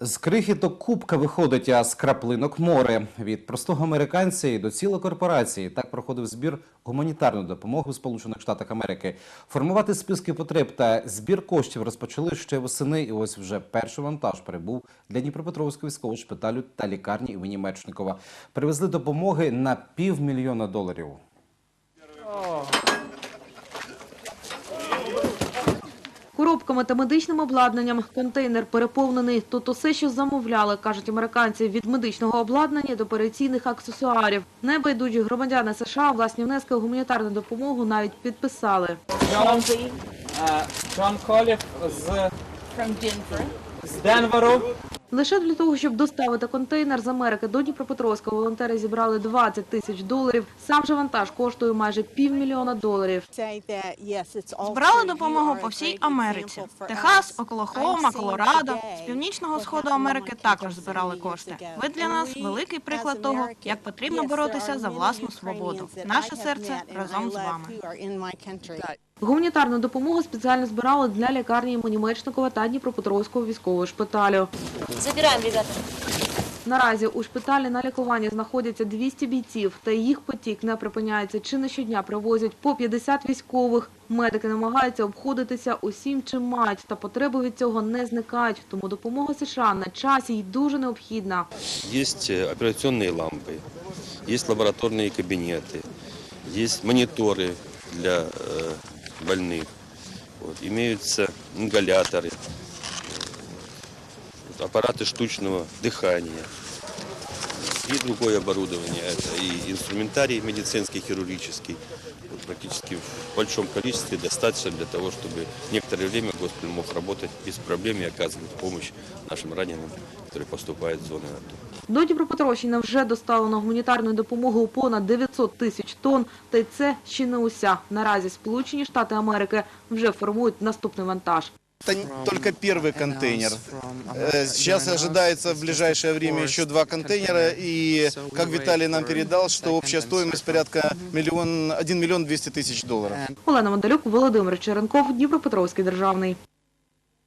З крихіток кубка виходить, а з краплинок море. Від простого американця і до цілої корпорації. Так проходив збір гуманітарної допомоги у Сполучених Штатах Америки. Формувати списки потреб та збір коштів розпочали ще восени. І ось вже перший вантаж прибув для Дніпропетровського військового шпиталю та лікарні імені Мечникова. Привезли допомоги на півмільйона доларів. Коробками та медичним обладнанням контейнер переповнений. Тут усе, що замовляли, кажуть американці, від медичного обладнання до операційних аксесуарів. Небайдужі громадяни США власні внески у гуманітарну допомогу навіть підписали. Джон, е, Колів from Denver. з Денверу. Лише для того, щоб доставити контейнер з Америки до Дніпропетровська, волонтери зібрали 20 тисяч доларів. Сам же вантаж коштує майже півмільйона доларів. Збирали допомогу по всій Америці. Техас, Оклахома, Колорадо. З північного сходу Америки також збирали кошти. Ви для нас великий приклад того, як потрібно боротися за власну свободу. Наше серце разом з вами. Гуманітарну допомогу спеціально збирали для лікарні імені Мечникова та Дніпропетровського військового шпиталю. Забираем, ребята. Наразі у шпиталі на лікуванні знаходяться 200 бійців, та їх потік не припиняється. Чи не щодня привозять по 50 військових. Медики намагаються обходитися усім, чим мають, та потреби від цього не зникають. Тому допомога США на часі й дуже необхідна. Есть э, операционные лампы, есть лабораторные кабинеты, есть мониторы для э, больных, вот, имеются ингаляторы, вот, аппараты штучного дыхания. И другое оборудование. Это и инструментарий медицинский, хирургический, практически в большом количестве достаточно для того, чтобы некоторое время госпиталь мог работать без проблем и оказывать помощь нашим раненым, которые поступают в зоны АТО. До Дніпропетровщини вже доставлено гуманітарної допомоги у понад 900 тисяч тонн. Та й це ще не уся. Наразі Сполучені Штати Америки вже формують наступний вантаж. Это не только первый контейнер. Э, Сейчас ожидается в ближайшее время еще два контейнера. И, как Виталий нам передал, что общая стоимость порядка миллион, 1 миллион 200 тысяч долларов. Олена Мандалюк, Володимир Черенков, Дніпропетровський державний.